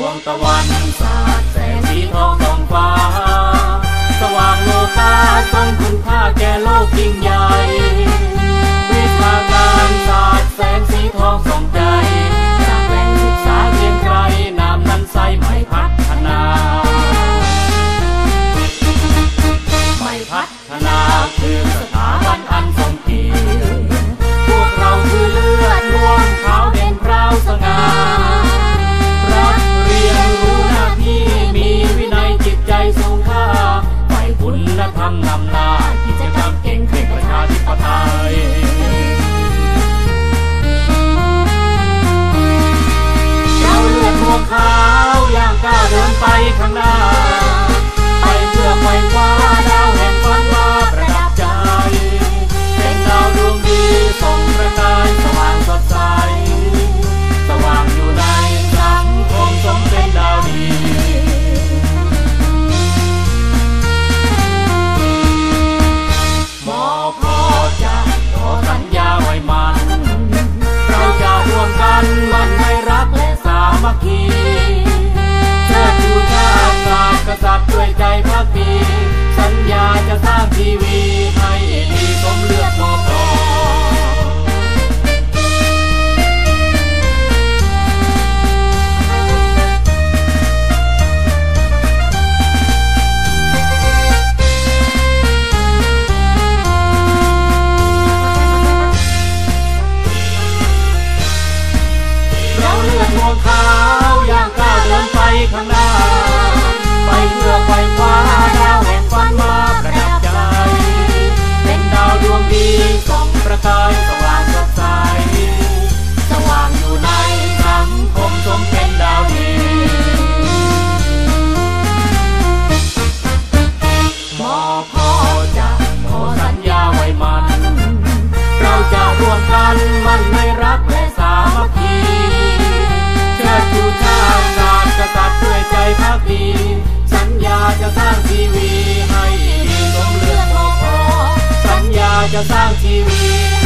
วงตะวันสาดแสงสีทองท้องฟ้า สว่างโลกาสร้างคุณค่าแก่โลกยิ่งให ทีเชิดชูชาติศาสตร์กษัตริย์ด้วยใจพักดีสัญญาจะสร้างทีวีให้ดีสมเลือกมอปอ我看。 ข้างหน้า Radio Sound TV.